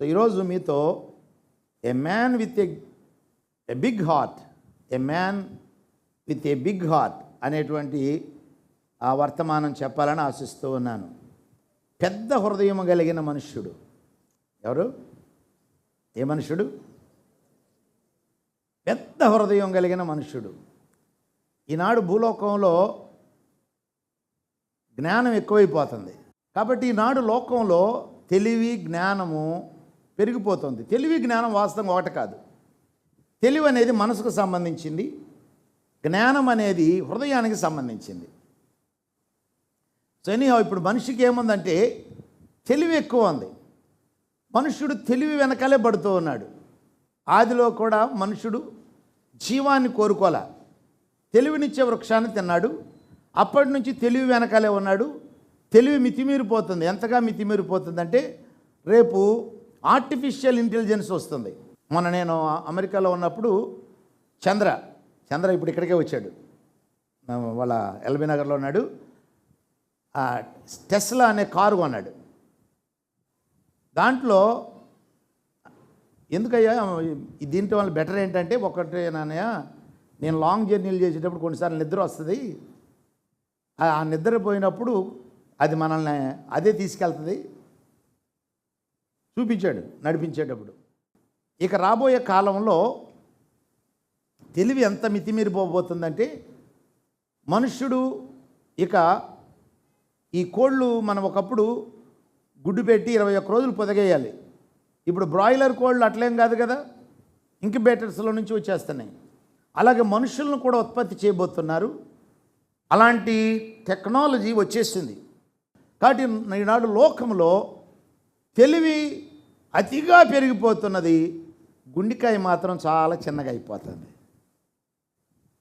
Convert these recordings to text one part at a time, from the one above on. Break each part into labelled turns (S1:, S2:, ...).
S1: So ఈరోజు మీతో a man with a a big heart a man with a big heart అనేటువంటి ఆ వర్తమానం చెప్పాలని ఆశిస్తూ ఉన్నాను. పెద్ద హృదయం కలిగిన మనుష్యుడు. ఎవరు? ఏ మనుషుడు పెద్ద హృదయం కలిగిన మనుషుడు ఈనాడు భూలోకంలో జ్ఞానం ఎక్కువైపోతుంది. కాబట్టి ఈనాడు లోకంలో తెలివి జ్ఞానము పెరిగిపోతుంది. తెలివి జ్ఞానం వాస్తవం ఒకటి కాదు. తెలివి అనేది మనసుకు సంబంధించింది. జ్ఞానం అనేది హృదయానికి సంబంధించింది. సో ఎనీహా ఇప్పుడు మనిషికి ఏముందంటే తెలివి ఎక్కువ ఉంది. మనుష్యుడు తెలివి వెనకాలే పడుతూ ఉన్నాడు. ఆదిలో కూడా మనుషుడు జీవాన్ని కోరుకోలే. తెలివినిచ్చే వృక్షాన్ని తిన్నాడు. అప్పటి నుంచి తెలివి వెనకాలే ఉన్నాడు. తెలివి మితిమీరిపోతుంది. ఎంతగా మితిమీరిపోతుందంటే రేపు ఆర్టిఫిషియల్ ఇంటెలిజెన్స్ వస్తుంది. మొన్న నేను అమెరికాలో ఉన్నప్పుడు చంద్ర చంద్ర ఇప్పుడు ఇక్కడికే వచ్చాడు. వాళ్ళ ఎల్బీ నగర్లో ఉన్నాడు. టెస్లా అనే కారు కొన్నాడు. దాంట్లో ఎందుకయ్యా దీంట్లో వల్ల బెటర్ ఏంటంటే ఒకటి నాన్నయ్య నేను లాంగ్ జర్నీలు చేసేటప్పుడు కొన్నిసార్లు నిద్ర వస్తుంది. ఆ ఆ నిద్ర పోయినప్పుడు అది మనల్ని అదే తీసుకెళ్తుంది. చూపించాడు నడిపించేటప్పుడు. ఇక రాబోయే కాలంలో తెలివి ఎంత మితిమీరిపోబోతుందంటే మనుష్యుడు ఇక ఈ కోళ్ళు మనం ఒకప్పుడు గుడ్డు పెట్టి ఇరవై ఒక్క రోజులు పొదగేయాలి. ఇప్పుడు బ్రాయిలర్ కోళ్ళు అట్లేం కాదు కదా? ఇంక్యుబేటర్స్లో నుంచి వచ్చేస్తున్నాయి. అలాగే మనుషులను కూడా ఉత్పత్తి చేయబోతున్నారు. అలాంటి టెక్నాలజీ వచ్చేసింది. కాబట్టి ఈనాడు లోకంలో తెలివి అతిగా పెరిగిపోతున్నది గుండెకాయ మాత్రం చాలా చిన్నగా అయిపోతుంది.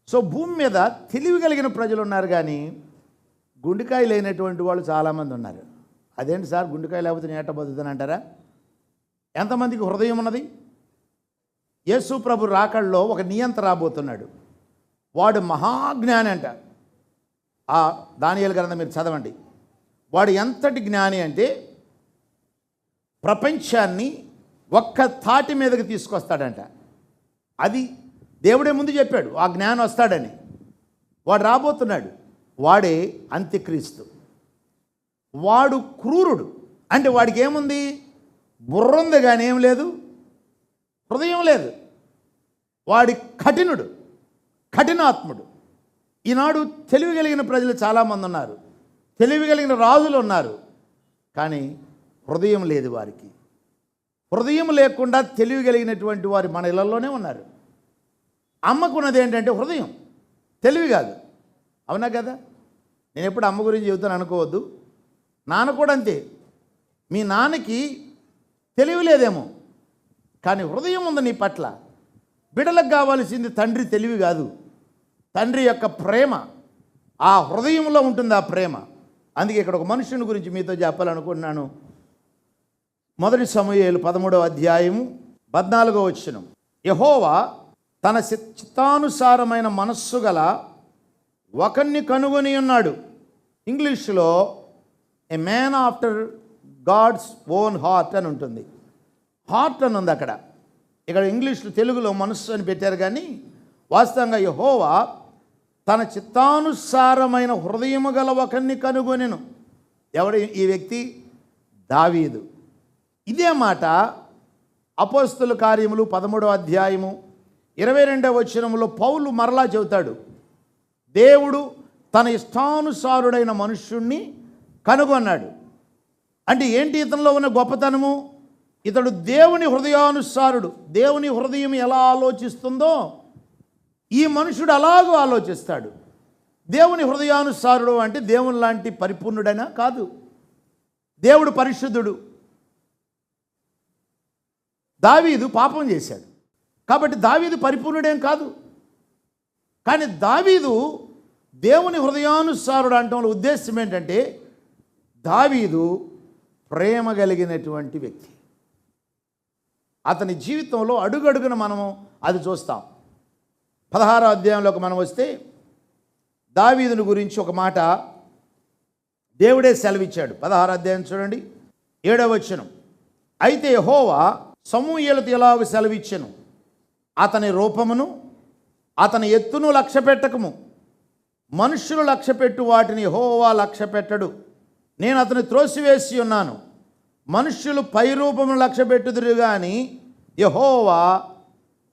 S1: సో భూమి మీద తెలివి కలిగిన ప్రజలు ఉన్నారు కానీ గుండెకాయ లేనటువంటి వాళ్ళు చాలామంది ఉన్నారు. అదేంటి సార్ గుండెకాయ లేకపోతే నేట ఎట్ట బతుకుతాను అంటారా? ఎంతమందికి హృదయం ఉన్నది? యేసు ప్రభు రాకళ్ళలో ఒక నియంత రాబోతున్నాడు. వాడు మహాజ్ఞాని అంట. ఆ దానియాల గ్రంథం మీరు చదవండి. వాడు ఎంతటి జ్ఞాని అంటే ప్రపంచాన్ని ఒక్క తాటి మీదకి తీసుకొస్తాడంట. అది దేవుడే ముందు చెప్పాడు ఆ జ్ఞానం వస్తాడని. వాడు రాబోతున్నాడు వాడే అంత్యక్రీస్తు. వాడు క్రూరుడు. అంటే వాడికి ఏముంది? బుర్ర ఉంది కానీ ఏం లేదు హృదయం లేదు. వాడి కఠినుడు కఠినాత్ముడు. ఈనాడు తెలివి కలిగిన ప్రజలు చాలామంది ఉన్నారు తెలివి కలిగిన రాజులు ఉన్నారు. కానీ హృదయం లేదు వారికి. హృదయం లేకుండా తెలివి కలిగినటువంటి వారు మన ఇళ్ళలోనే ఉన్నారు. అమ్మకున్నది ఏంటంటే హృదయం. తెలివి కాదు. అవునా కదా? నేను ఎప్పుడు అమ్మ గురించి చెబుతాను అనుకోవద్దు. నాన్న కూడా అంతే. మీ నాన్నకి తెలివి లేదేమో. కానీ హృదయం ఉంది నీ పట్ల. బిడలకు కావాల్సింది తండ్రి తెలివి కాదు. తండ్రి యొక్క ప్రేమ. ఆ హృదయంలో ఉంటుంది ఆ ప్రేమ. అందుకే ఇక్కడ ఒక మనుషుని గురించి మీతో చెప్పాలనుకుంటున్నాను. మొదటి సమయాలు పదమూడవ అధ్యాయం పద్నాలుగో వచ్చిన యహోవా తన చిత్- చిత్తానుసారమైన మనస్సు గల ఒకరిని కనుగొని ఉన్నాడు. ఇంగ్లీష్లో a man after God's own heart అని ఉంటుంది. హార్ట్ అని ఉంది అక్కడ. ఇక్కడ ఇంగ్లీష్లో తెలుగులో మనస్సు అని పెట్టారు కానీ వాస్తవంగా యహోవా తన చిత్తానుసారమైన హృదయము గల ఒకరిని కనుగొనెను. ఎవడు ఈ వ్యక్తి? దావీదు. ఇదే మాట అపోస్తుల కార్యములు పదమూడవ అధ్యాయము ఇరవై రెండవ వచనములో పౌలు మరలా చెబుతాడు. దేవుడు తన ఇష్టానుసారుడైన మనుష్యుణ్ణి కనుగొన్నాడు. అంటే ఏంటి ఇతనిలో ఉన్న గొప్పతనము? ఇతడు దేవుని హృదయానుసారుడు. దేవుని హృదయం ఎలా ఆలోచిస్తుందో ఈ మనుషుడు అలాగూ ఆలోచిస్తాడు. దేవుని హృదయానుసారుడు అంటే దేవుని లాంటి పరిపూర్ణుడైనా కాదు. దేవుడు పరిశుద్ధుడు. దావీదు పాపం చేశాడు. కాబట్టి దావీదు పరిపూర్ణుడేం కాదు. కానీ దావీదు దేవుని హృదయానుసారుడు అంటం ఉద్దేశం ఏంటంటే దావీదు ప్రేమ కలిగినటువంటి వ్యక్తి. అతని జీవితంలో అడుగడుగున మనము అది చూస్తాం. పదహారో అధ్యాయంలోకి మనం వస్తే దావీదుని గురించి ఒక మాట దేవుడే సెలవిచ్చాడు. పదహారో అధ్యాయం చూడండి. ఏడవ వచనం. అయితే హోవా సమూహలతో ఎలా సెలవిచ్చెను? అతని రూపమును అతని ఎత్తును లక్ష్య పెట్టకము. మనుషులు లక్ష్య పెట్టు వాటిని హోవా లక్ష్య పెట్టడు. నేను అతని త్రోసివేసి ఉన్నాను. మనుష్యులు పై రూపమును లక్ష్య పెట్టుదురు కానీ యహోవా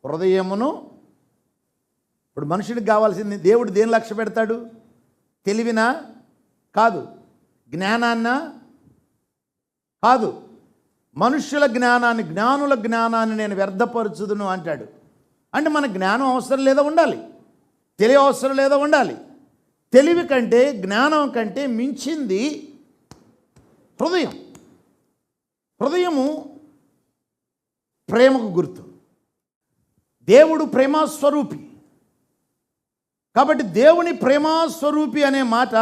S1: హృదయమును ఇప్పుడు మనుషుడికి కావాల్సింది దేవుడు దేని లక్ష్య పెడతాడు? తెలివినా? కాదు. జ్ఞానాన్న? కాదు. మనుష్యుల జ్ఞానాన్ని జ్ఞానుల జ్ఞానాన్ని నేను వ్యర్థపరచుదును అంటాడు. అంటే మన జ్ఞానం అవసరం లేదా ఉండాలి? తెలివి అవసరం లేదా ఉండాలి? తెలివి కంటే జ్ఞానం కంటే మించింది హృదయం. హృదయము ప్రేమకు గుర్తు. దేవుడు ప్రేమస్వరూపి. కాబట్టి దేవుని ప్రేమస్వరూపి అనే మాట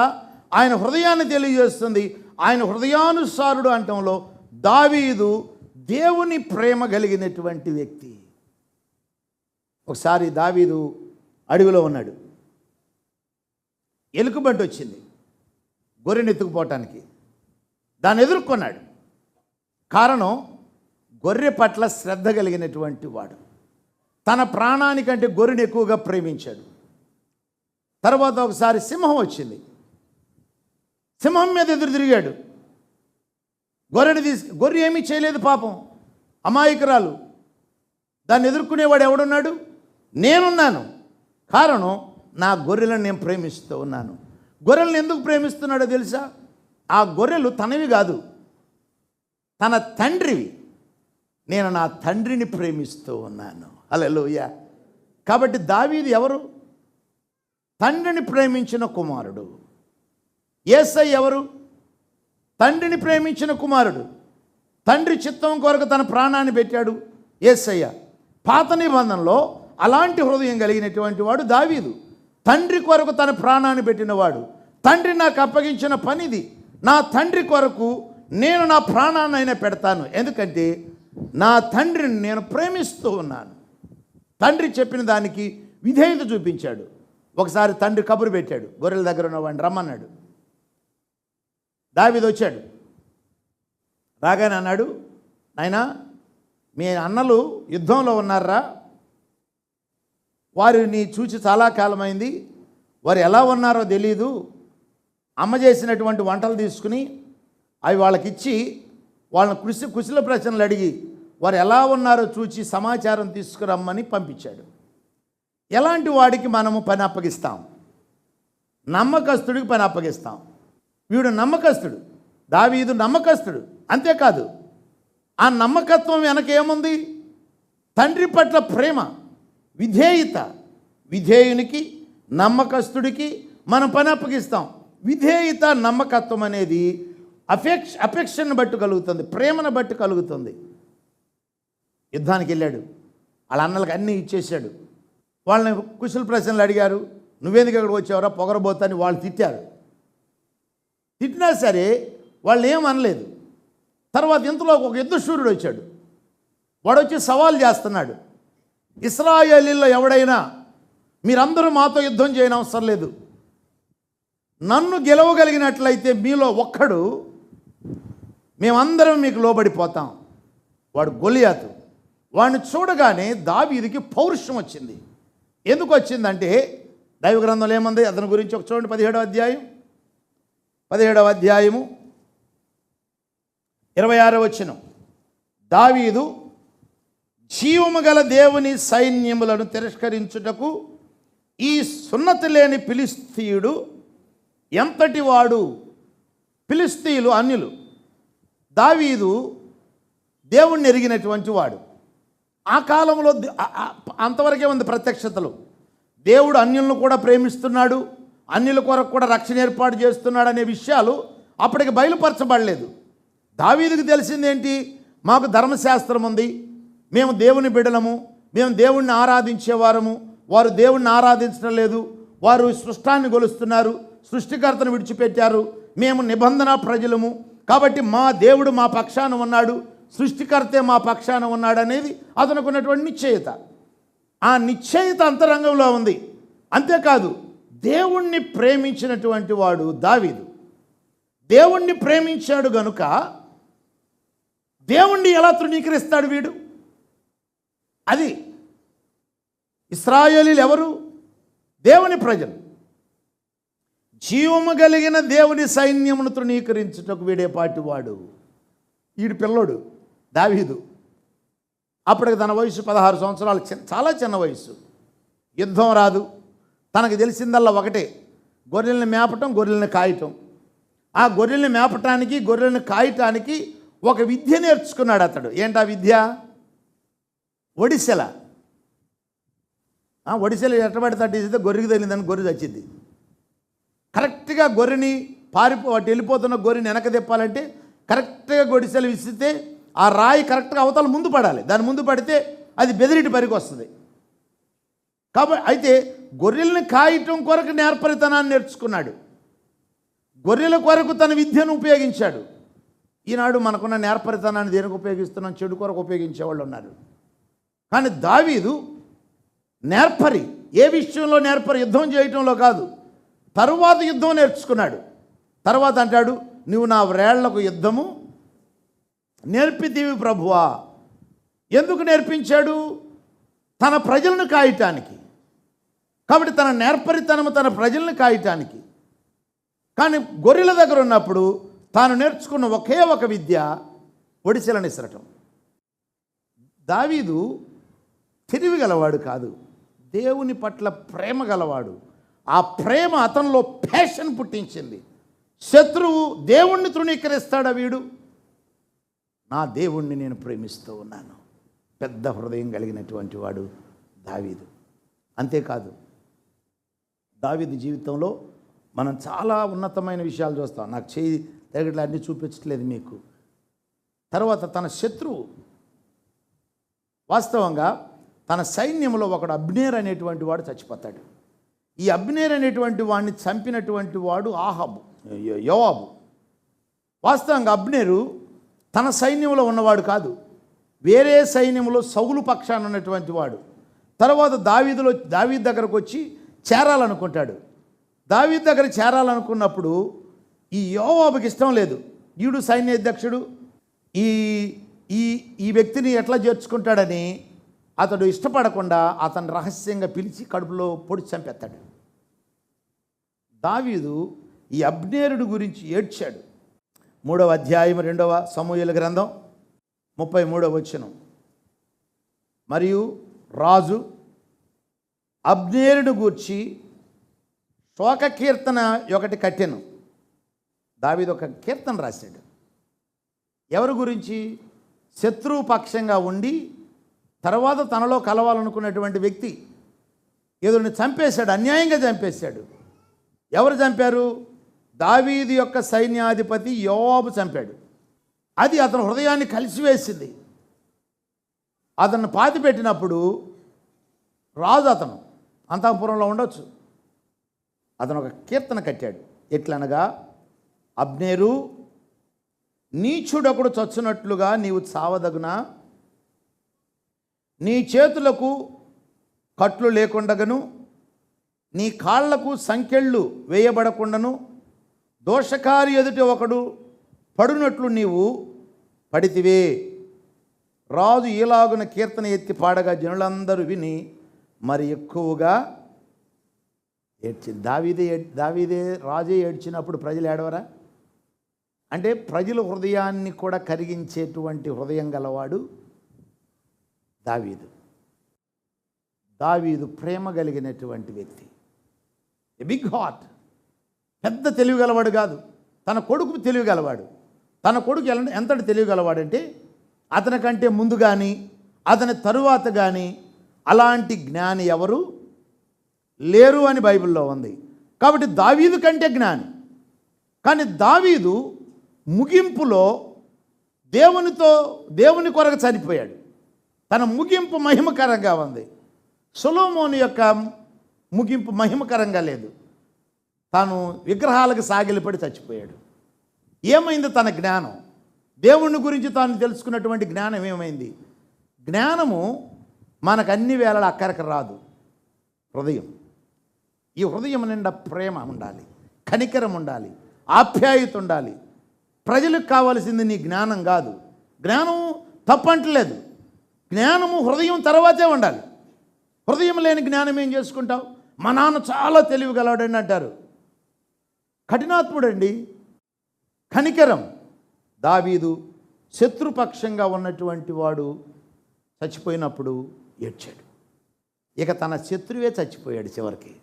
S1: ఆయన హృదయాన్ని తెలియజేస్తుంది. ఆయన హృదయానుసారుడు అంటంలో దావీదు దేవుని ప్రేమ కలిగినటువంటి వ్యక్తి. ఒకసారి దావీదు అడవిలో ఉన్నాడు. ఎలుకబంటి వచ్చింది. గొర్రెని ఎత్తుకుపోవటానికి. దాన్ని ఎదుర్కొన్నాడు. కారణం గొర్రె పట్ల శ్రద్ధ కలిగినటువంటి వాడు. తన ప్రాణానికంటే గొర్రెని ఎక్కువగా ప్రేమించాడు. తర్వాత ఒకసారి సింహం వచ్చింది. సింహం మీద ఎదురు తిరిగాడు. గొర్రెని తీసుకు గొర్రె ఏమీ చేయలేదు పాపం. అమాయకురాలు. దాన్ని ఎదుర్కొనేవాడు ఎవడున్నాడు? నేనున్నాను. కారణం నా గొర్రెలను నేను ప్రేమిస్తూ ఉన్నాను. గొర్రెలను ఎందుకు ప్రేమిస్తున్నాడో తెలుసా? ఆ గొర్రెలు తనవి కాదు. తన తండ్రివి. నేను నా తండ్రిని ప్రేమిస్తూ ఉన్నాను. అలలోయ కాబట్టి దావీది ఎవరు? తండ్రిని ప్రేమించిన కుమారుడు. ఏసై ఎవరు? తండ్రిని ప్రేమించిన కుమారుడు. తండ్రి చిత్తం కొరకు తన ప్రాణాన్ని పెట్టాడు. ఏసయ్య పాత నిబంధనలో అలాంటి హృదయం కలిగినటువంటి వాడు దావీదు. తండ్రి కొరకు తన ప్రాణాన్ని పెట్టినవాడు. తండ్రి నాకు అప్పగించిన పనిది. నా తండ్రి కొరకు నేను నా ప్రాణాన్నైనా పెడతాను. ఎందుకంటే నా తండ్రిని నేను ప్రేమిస్తూ ఉన్నాను. తండ్రి చెప్పిన దానికి విధేయత చూపించాడు. ఒకసారి తండ్రి కబురు పెట్టాడు. గొర్రెల దగ్గర ఉన్నవాడిని రమ్మన్నాడు. దావిది వచ్చాడు. రాగానే అన్నాడు ఆయన మీ అన్నలు యుద్ధంలో ఉన్నారా? వారిని చూచి చాలా కాలమైంది. వారు ఎలా ఉన్నారో తెలీదు. అమ్మ చేసినటువంటి వంటలు తీసుకుని అవి వాళ్ళకిచ్చి వాళ్ళని కృషి కుశల ప్రశ్నలు అడిగి వారు ఎలా ఉన్నారో చూచి సమాచారం తీసుకురమ్మని పంపించాడు. ఎలాంటి వాడికి మనము పని అప్పగిస్తాం? నమ్మకస్తుడికి పని అప్పగిస్తాం. వీడు నమ్మకస్తుడు. దావీదు నమ్మకస్తుడు. అంతేకాదు ఆ నమ్మకత్వం వెనకేముంది తండ్రి పట్ల ప్రేమ విధేయత. విధేయునికి నమ్మకస్తుడికి మనం పని అప్పగిస్తాం. విధేయత నమ్మకత్వం అనేది అపేక్ష అపేక్షను బట్టి కలుగుతుంది ప్రేమను బట్టి కలుగుతుంది. యుద్ధానికి వెళ్ళాడు. వాళ్ళ అన్నలకు అన్నీ ఇచ్చేసాడు వాళ్ళని కుశల ప్రశ్నలు అడిగారు. నువ్వేందుకు అక్కడ వచ్చావరా? పొగరబోతని వాళ్ళు తిట్టారు. తిట్టినా సరే వాళ్ళు ఏం అనలేదు. తర్వాత ఇంతలో ఒక యుద్ధశూరుడు వచ్చాడు. వాడు వచ్చి సవాల్ చేస్తున్నాడు. ఇస్రాయేలీల్లో ఎవడైనా మీరందరూ మాతో యుద్ధం చేయని అవసరం లేదు. నన్ను గెలవగలిగినట్లయితే మీలో ఒక్కడు మేమందరం మీకు లోబడిపోతాం. వాడు గొలియాతు. వాడిని చూడగానే దావీదికి పౌరుషం వచ్చింది. ఎందుకు వచ్చిందంటే దైవ గ్రంథంలో ఏముంది? అతని గురించి ఒక చూడండి పదిహేడో అధ్యాయం. పదిహేడవ అధ్యాయము ఇరవై ఆరవ వచ్చిన దావీదు జీవము గల దేవుని సైన్యములను తిరస్కరించుటకు ఈ సున్నతి లేని పిలిస్తీయుడు ఎంతటి వాడు? పిలిస్తీయులు అన్యులు. దావీదు దేవుణ్ణి ఎరిగినటువంటి వాడు. ఆ కాలంలో అంతవరకే ఉంది ప్రత్యక్షతలు. దేవుడు అన్యులను కూడా ప్రేమిస్తున్నాడు. అన్నిల కొరకు కూడా రక్షణ ఏర్పాటు చేస్తున్నాడు అనే విషయాలు అప్పటికి బయలుపరచబడలేదు. దావీదుకు తెలిసిందేంటి? మాకు ధర్మశాస్త్రం ఉంది. మేము దేవుని బిడలము మేము దేవుణ్ణి ఆరాధించేవారము. వారు దేవుణ్ణి ఆరాధించడం లేదు. వారు సృష్టాన్ని గొలుస్తున్నారు. సృష్టికర్తను విడిచిపెట్టారు. మేము నిబంధన ప్రజలము. కాబట్టి మా దేవుడు మా పక్షాన ఉన్నాడు. సృష్టికర్తే మా పక్షాన ఉన్నాడు అనేది అతనుకున్నటువంటి నిశ్చయిత నిశ్చయత. ఆ నిశ్చయిత అంతరంగంలో ఉంది. అంతేకాదు దేవుణ్ణి ప్రేమించినటువంటి వాడు దావీదు. దేవుణ్ణి ప్రేమించాడు గనుక దేవుణ్ణి ఎలా తృణీకరిస్తాడు వీడు? అది ఇస్రాయేలీలు ఎవరు? దేవుని ప్రజలు. జీవము కలిగిన దేవుని సైన్యమును తృణీకరించుటకు వీడేపాటి వాడు వీడి పిల్లోడు దావీదు. అప్పటికి తన వయసు పదహారు సంవత్సరాలు చాలా చిన్న వయసు. యుద్ధం రాదు. తనకు తెలిసిందల్లా ఒకటే. గొర్రెల్ని మేపటం గొర్రెల్ని కాయటం. ఆ గొర్రెల్ని మేపటానికి గొర్రెల్ని కాయటానికి ఒక విద్య నేర్చుకున్నాడు అతడు. ఏంటా విద్య? ఒడిశల. ఆ, ఒడిశెల ఎట్టబడి తట్టేసితే గొర్రెకి తగిలిందని గొర్రె చచ్చింది. కరెక్ట్గా గొర్రెని పారిపో అటు వెళ్ళిపోతున్న గొర్రెని వెనక తిప్పాలంటే కరెక్ట్గా గొడిసెలు విసిస్తే ఆ రాయి కరెక్ట్గా అవతల ముందు పడాలి. దాని ముందు పడితే అది బెదిరిటి పరికి వస్తుంది. కాబట్టి అయితే గొర్రెల్ని కాయటం కొరకు నేర్పరితనాన్ని నేర్చుకున్నాడు. గొర్రెల కొరకు తన విద్యను ఉపయోగించాడు. ఈనాడు మనకున్న నేర్పరితనాన్ని దేనికి ఉపయోగిస్తున్నాం? చెడు కొరకు ఉపయోగించే వాళ్ళు ఉన్నారు. కానీ దావీదు నేర్పరి ఏ విషయంలో నేర్పరి? యుద్ధం చేయటంలో కాదు. తరువాత యుద్ధం నేర్చుకున్నాడు. తర్వాత అంటాడు నువ్వు నా వ్రేళ్ళకు యుద్ధము నేర్పితీవి ప్రభువా. ఎందుకు నేర్పించాడు? తన ప్రజలను కాయటానికి. కాబట్టి తన నేర్పరితనము తన ప్రజలను కాయటానికి. కానీ గొర్రెల దగ్గర ఉన్నప్పుడు తాను నేర్చుకున్న ఒకే ఒక విద్య ఒడిసెలనిసరటం దావీదు తెలివి గలవాడు కాదు. దేవుని పట్ల ప్రేమ గలవాడు. ఆ ప్రేమ అతనిలో ప్యాషన్ పుట్టించింది. శత్రువు దేవుణ్ణి తృణీకరిస్తాడా వీడు? నా దేవుణ్ణి నేను ప్రేమిస్తూ ఉన్నాను. పెద్ద హృదయం కలిగినటువంటి వాడు దావీదు. అంతేకాదు దావిది జీవితంలో మనం చాలా ఉన్నతమైన విషయాలు చూస్తాం. నాకు చేయి తగిట్లా అన్నీ చూపించట్లేదు మీకు. తర్వాత తన శత్రువు. వాస్తవంగా తన సైన్యంలో ఒకడు అబ్నేర్ అనేటువంటి వాడు చచ్చిపోతాడు. ఈ అబ్నేర్ అనేటువంటి వాడిని చంపినటువంటి వాడు ఆహాబు యోవాబు. వాస్తవంగా అబ్నేరు తన సైన్యంలో ఉన్నవాడు కాదు. వేరే సైన్యంలో సౌలు పక్షాన ఉన్నటువంటి వాడు. తర్వాత దావీదులో దావీ దగ్గరకు వచ్చి చేరాలనుకుంటాడు. దావీద్ దగ్గర చేరాలనుకున్నప్పుడు ఈ యోవాబుకి ఇష్టం లేదు. ఈడు సైన్యాధ్యక్షుడు. ఈ ఈ ఈ వ్యక్తిని ఎట్లా చేర్చుకుంటాడని అతడు ఇష్టపడకుండా అతను రహస్యంగా పిలిచి కడుపులో పొడి చంపేస్తాడు. దావీదు ఈ అబ్నేరుడు గురించి ఏడ్చాడు. మూడవ అధ్యాయం రెండవ సమూహల గ్రంథం ముప్పై మూడవ వచ్చినం మరియు రాజు అబ్నేరుడు గూర్చి శోక కీర్తన ఒకటి కట్టెను. దావిది ఒక కీర్తన రాశాడు. ఎవరి గురించి? శత్రువు పక్షంగా ఉండి తర్వాత తనలో కలవాలనుకున్నటువంటి వ్యక్తి ఎదురుని చంపేశాడు అన్యాయంగా చంపేశాడు. ఎవరు చంపారు? దావీదు యొక్క సైన్యాధిపతి యోబు చంపాడు. అది అతని హృదయాన్ని కలిసివేసింది. అతన్ని పాతిపెట్టినప్పుడు రాజు అతను అంతఃపురంలో ఉండొచ్చు. అతను ఒక కీర్తన కట్టాడు. ఎట్లనగా అబ్నేరు నీచుడొకడు చచ్చునట్లుగా నీవు చావదగునా? నీ చేతులకు కట్లు లేకుండగను? నీ కాళ్ళకు సంకెళ్ళు వేయబడకుండాను? దోషకారి ఎదుట ఒకడు పడునట్లు నీవు పడితివే? రాజు ఈలాగున కీర్తన ఎత్తి పాడగా జనులందరూ విని మరి ఎక్కువగా ఏడ్చి దావీదే దావీదే రాజే ఏడ్చినప్పుడు ప్రజలు ఏడవరా? అంటే ప్రజల హృదయాన్ని కూడా కరిగించేటువంటి హృదయం గలవాడు దావీదు. దావీదు ప్రేమ కలిగినటువంటి వ్యక్తి. ఎ బిగ్ హార్ట్ పెద్ద తెలివి గలవాడు కాదు. తన కొడుకు తెలివి గలవాడు. తన కొడుకు ఎలా ఎంతటి తెలివి గలవాడంటే అతని కంటే ముందు కానీ అతని తరువాత కానీ అలాంటి జ్ఞాని ఎవరు? లేరు అని బైబిల్లో ఉంది. కాబట్టి దావీదు కంటే జ్ఞాని. కానీ దావీదు ముగింపులో దేవునితో దేవుని కొరకు చనిపోయాడు. తన ముగింపు మహిమకరంగా ఉంది. సొలోమోని యొక్క ముగింపు మహిమకరంగా లేదు. తాను విగ్రహాలకు సాగిలిపడి చచ్చిపోయాడు. ఏమైంది తన జ్ఞానం? దేవుని గురించి తాను తెలుసుకున్నటువంటి జ్ఞానం ఏమైంది? జ్ఞానము మనకు అన్ని వేళలు అక్కడికి రాదు. హృదయం. ఈ హృదయం నిండా ప్రేమ ఉండాలి. కనికరం ఉండాలి. ఆప్యాయత ఉండాలి. ప్రజలకు కావాల్సింది నీ జ్ఞానం కాదు. జ్ఞానం తప్పంటలేదు. జ్ఞానము హృదయం తర్వాతే ఉండాలి. హృదయం లేని జ్ఞానం ఏం చేసుకుంటావు? మా నాన్న చాలా తెలివి గలవాడని అంటారు. కఠినాత్ముడండి. కనికరం. దావీదు శత్రుపక్షంగా ఉన్నటువంటి వాడు చచ్చిపోయినప్పుడు ఏడ్చాడు. ఇక తన శత్రువే చచ్చిపోయాడు చివరికి.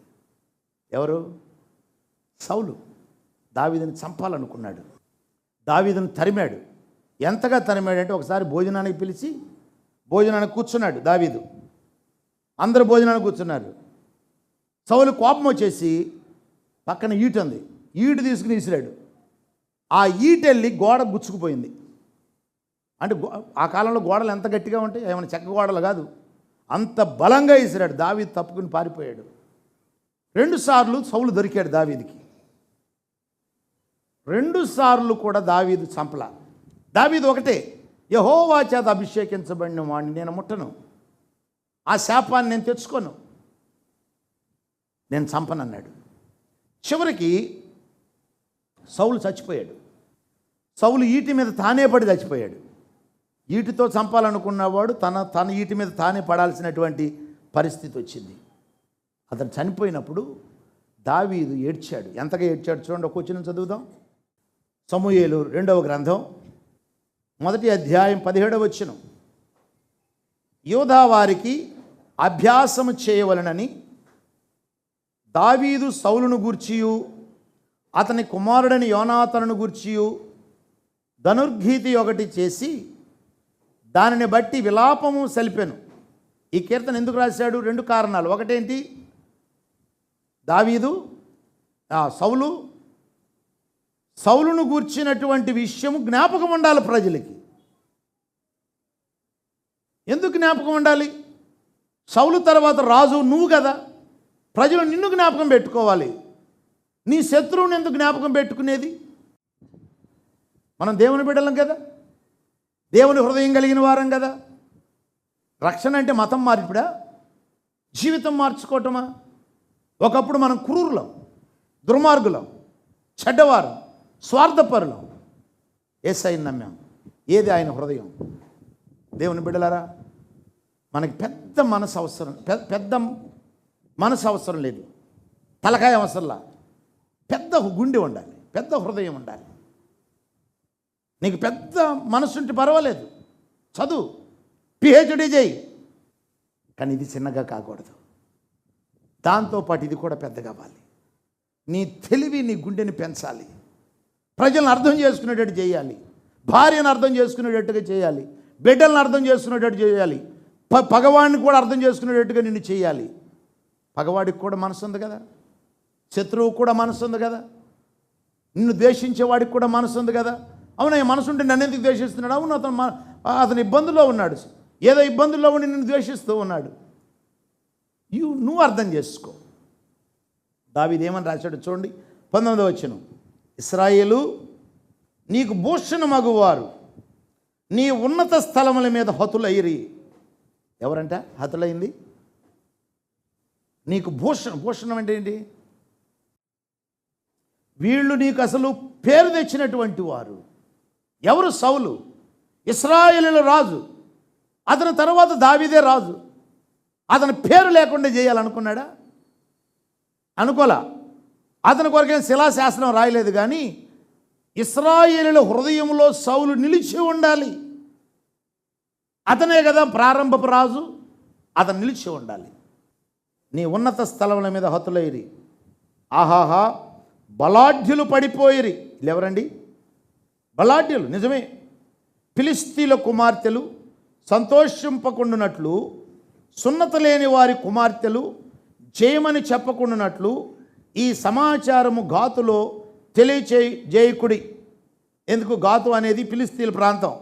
S1: ఎవరు? సౌలు. దావీదుని చంపాలనుకున్నాడు. దావీదుని తరిమాడు. ఎంతగా తరిమాడంటే ఒకసారి భోజనానికి పిలిచి భోజనానికి కూర్చున్నాడు దావీదు. అందరూ భోజనానికి కూర్చున్నారు. సౌలు కోపం వచ్చేసి పక్కన ఈటు ఉంది. ఈటు తీసుకుని విసిరాడు. ఆ ఈటు వెళ్ళి గోడ గుచ్చుకుపోయింది. అంటే గో- ఆ కాలంలో గోడలు ఎంత గట్టిగా ఉంటాయి ఏమైనా చెక్క గోడలు కాదు. అంత బలంగా ఇసిరాడు. దావీదు తప్పుకుని పారిపోయాడు. రెండు సార్లు సౌలు దొరికాడు దావీదికి. రెండు సార్లు కూడా దావీదు చంపల. దావీదు ఒకటే యహోవా చేత అభిషేకించబడిన వాడిని నేను ముట్టను. ఆ శాపాన్ని నేను తెచ్చుకోను. నేను చంపనన్నాడు. చివరికి సౌలు చచ్చిపోయాడు. సౌలు ఈటి మీద తానే పడి చచ్చిపోయాడు. ఈటితో చంపాలనుకున్నవాడు తన తన ఈటి మీద తానే పడాల్సినటువంటి పరిస్థితి వచ్చింది. అతను చనిపోయినప్పుడు దావీదు ఏడ్చాడు. ఎంతగా ఏడ్చాడు చూడండి ఒక వచ్చిన చదువుదాం. సమూహేలు రెండవ గ్రంథం మొదటి అధ్యాయం పదిహేడవ వచ్చిన యోధా వారికి అభ్యాసము చేయవలనని దావీదు సౌలును గూర్చియు అతని కుమారుడని యోనాతను గూర్చియు ధనుర్గీతి ఒకటి చేసి దానిని బట్టి విలాపము సలిపెను. ఈ కీర్తన ఎందుకు రాశాడు? రెండు కారణాలు. ఒకటేంటి? దావీదు సౌలు సౌలును గూర్చినటువంటి విషయము జ్ఞాపకం ఉండాలి ప్రజలకి. ఎందుకు జ్ఞాపకం ఉండాలి? సౌలు తర్వాత రాజు నువ్వు కదా. ప్రజలు నిన్ను జ్ఞాపకం పెట్టుకోవాలి. నీ శత్రువుని ఎందుకు జ్ఞాపకం పెట్టుకునేది? మనం దేవుని బిడ్డలం కదా. దేవుని హృదయం కలిగిన వారం కదా. రక్షణ అంటే మతం మార్పిడా? జీవితం మార్చుకోవటమా? ఒకప్పుడు మనం క్రూరులం దుర్మార్గులం చెడ్డవారం స్వార్థపరులం. ఏసైని నమ్మాం. ఏది ఆయన హృదయం? దేవుని బిడ్డలారా మనకి పెద్ద మనసు అవసరం పెద్ద మనసు అవసరం లేదు. తలకాయ అవసరంలా. పెద్ద గుండె ఉండాలి పెద్ద హృదయం ఉండాలి. నీకు పెద్ద మనసుంటే పర్వాలేదు. చదువు. పిహెచ్డి చేయి. కానీ ఇది చిన్నగా కాకూడదు. దాంతోపాటు ఇది కూడా పెద్దగా అవ్వాలి. నీ తెలివి నీ గుండెని పెంచాలి. ప్రజలను అర్థం చేసుకునేటట్టు చేయాలి. భార్యను అర్థం చేసుకునేటట్టుగా చేయాలి. బిడ్డలను అర్థం చేసుకునేటట్టు చేయాలి. ప పగవాడిని కూడా అర్థం చేసుకునేటట్టుగా నిన్ను చేయాలి. పగవాడికి కూడా మనసు ఉంది కదా. శత్రువు కూడా మనసు ఉంది కదా. నిన్ను ద్వేషించేవాడికి కూడా మనసు ఉంది కదా. అవునా మనసు ఉంటే నన్ను ఎందుకు ద్వేషిస్తున్నాడు? అవును అతను అతను ఇబ్బందుల్లో ఉన్నాడు ఏదో ఇబ్బందుల్లో ఉండి నిన్ను ద్వేషిస్తూ ఉన్నాడు. యు నువ్వు అర్థం చేసుకో. దావిదేమని రాశాడు చూడండి. పంతొమ్మిదో వచ్చిన ఇస్రాయేలు నీకు భూషణ మగువారు నీ ఉన్నత స్థలముల మీద హతులైరి. ఎవరంట? హతులైంది? నీకు భూషణ భూషణం అంటే ఏంటి? వీళ్ళు నీకు అసలు పేరు తెచ్చినటువంటి వారు. ఎవరు సౌలు? ఇస్రాయేలుల రాజు. అతని తర్వాత దావిదే రాజు. అతని పేరు లేకుండా చేయాలనుకున్నాడా? అనుకోలా. అతని కొరకేం శిలాశాసనం రాయలేదు కానీ ఇస్రాయేలుల హృదయంలో సౌలు నిలిచి ఉండాలి. అతనే కదా ప్రారంభపు రాజు. అతను నిలిచి ఉండాలి. నీ ఉన్నత స్థలముల మీద హతులైరి. ఆహాహా బలాఢ్యులు పడిపోయిరి. ఎవరండి బలాఢ్యులు నిజమే. ఫిలిస్తీన్ల కుమార్తెలు సంతోషింపకుండునట్లు సున్నత లేని వారి కుమార్తెలు జయమని చెప్పకుండానట్లు ఈ సమాచారము ఘాతులో తెలియచే జయకుడి. ఎందుకు? ఘాతు అనేది ఫిలిస్తీన్ ప్రాంతం.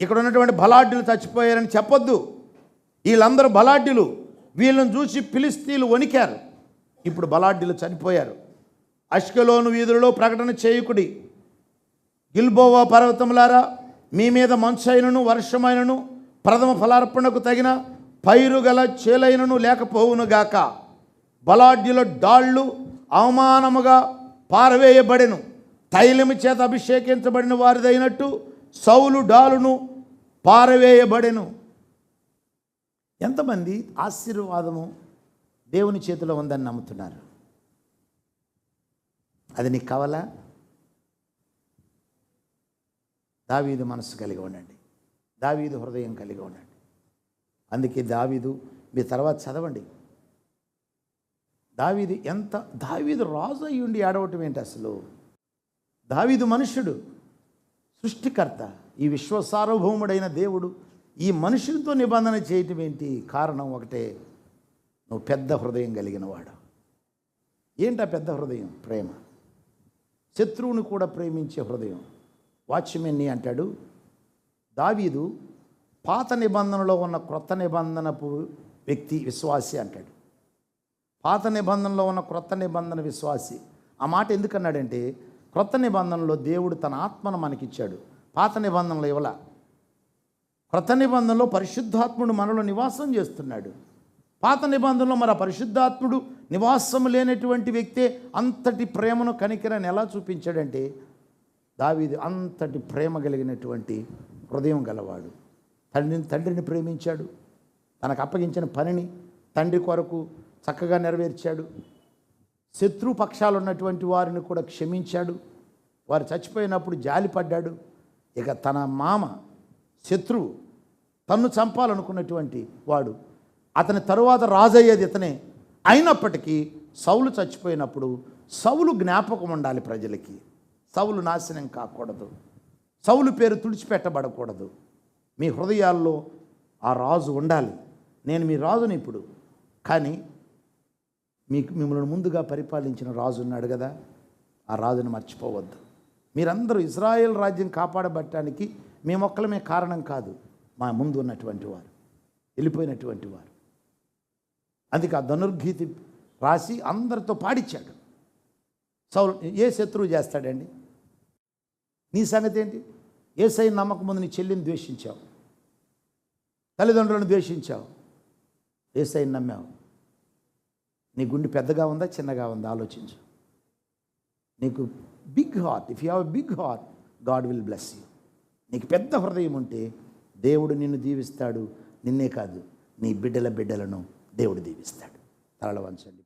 S1: ఇక్కడ ఉన్నటువంటి బలాఢ్యులు చచ్చిపోయారని చెప్పొద్దు. వీళ్ళందరూ బలాఢ్యులు. వీళ్ళని చూసి ఫిలిస్తీన్లు వణికారు. ఇప్పుడు బలాఢ్యులు చనిపోయారు. అష్కలోను వీధులలో ప్రకటన చేయకుడి. గిల్బోవా పర్వతములారా మీ మీద మంచైనను వర్షమైనను ప్రథమ ఫలార్పణకు తగిన పైరు గల చేలైనను లేకపోవునుగాక. బలాఢ్యుల డాళ్ళు అవమానముగా పారవేయబడెను. తైలము చేత అభిషేకించబడిన వారిదైనట్టు సౌలు డాలును పారవేయబడెను. ఎంతమంది ఆశీర్వాదము దేవుని చేతిలో ఉందని నమ్ముతున్నారు? అది నీకు కావాలా? దావీదు మనసు కలిగి ఉండండి. దావీదు హృదయం కలిగి ఉండండి. అందుకే దావీదు మీ తర్వాత చదవండి. దావీదు ఎంత దావీదు రాజు అయ్యి ఉండి ఆడవటం ఏంటి అసలు? దావీదు మనుష్యుడు సృష్టికర్త ఈ విశ్వ సార్వభౌముడైన దేవుడు ఈ మనుషులతో నిబంధన చేయటం ఏంటి కారణం ఒకటే నువ్వు పెద్ద హృదయం కలిగిన వాడు. ఏంటా పెద్ద హృదయం? ప్రేమ. శత్రువుని కూడా ప్రేమించే హృదయం. వాచ్మెన్ని అంటాడు దావీదు పాత నిబంధనలో ఉన్న క్రొత్త నిబంధనపు వ్యక్తి విశ్వాసి అంటాడు. పాత నిబంధనలో ఉన్న క్రొత్త నిబంధన విశ్వాసి. ఆ మాట ఎందుకన్నాడంటే క్రొత్త నిబంధనలో దేవుడు తన ఆత్మను మనకిచ్చాడు. పాత నిబంధనలు ఇవ్వలా. క్రొత్త నిబంధనలో పరిశుద్ధాత్ముడు మనలో నివాసం చేస్తున్నాడు. పాత నిబంధనలో మరి ఆ పరిశుద్ధాత్ముడు నివాసం లేనటువంటి వ్యక్తే అంతటి ప్రేమను కనికరని ఎలా చూపించాడంటే దావీది అంతటి ప్రేమ కలిగినటువంటి హృదయం గలవాడు. తండ్రిని తండ్రిని ప్రేమించాడు. తనకు అప్పగించిన పనిని తండ్రి కొరకు చక్కగా నెరవేర్చాడు. శత్రు పక్షాలు ఉన్నటువంటి వారిని కూడా క్షమించాడు. వారు చచ్చిపోయినప్పుడు జాలిపడ్డాడు. ఇక తన మామ శత్రువు తన్ను చంపాలనుకున్నటువంటి వాడు. అతని తరువాత రాజయ్యేది ఇతనే. అయినప్పటికీ సౌలు చచ్చిపోయినప్పుడు సౌలు జ్ఞాపకం ఉండాలి ప్రజలకి. సౌలు నాశనం కాకూడదు. సౌలు పేరు తుడిచిపెట్టబడకూడదు. మీ హృదయాల్లో ఆ రాజు ఉండాలి. నేను మీ రాజుని ఇప్పుడు. కానీ మీకు మిమ్మల్ని ముందుగా పరిపాలించిన రాజు ఉన్నాడు కదా. ఆ రాజును మర్చిపోవద్దు. మీరందరూ ఇజ్రాయెల్ రాజ్యం కాపాడబట్టడానికి మేమొక్కలమే కారణం కాదు. మా ముందు ఉన్నటువంటి వారు. వెళ్ళిపోయినటువంటి వారు. అందుకే ఆ ధనుర్గీతి రాసి అందరితో పాడిచ్చాడు. సౌ ఏ శత్రువు చేస్తాడండి? నీ సంగతి ఏంటి ఏసై నమ్మకం ముందు నీ చెల్లిని ద్వేషించావు. తల్లిదండ్రులను ద్వేషించావు. ఏసైని నమ్మావు. నీ గుండె పెద్దగా ఉందా చిన్నగా ఉందా? ఆలోచించు. నీకు big heart if you have big heart God will bless you నీకు పెద్ద హృదయం ఉంటే దేవుడు నిన్ను దీవిస్తాడు. నిన్నే కాదు నీ బిడ్డల బిడ్డలను దేవుడు దీవిస్తాడు. తరలవంచండి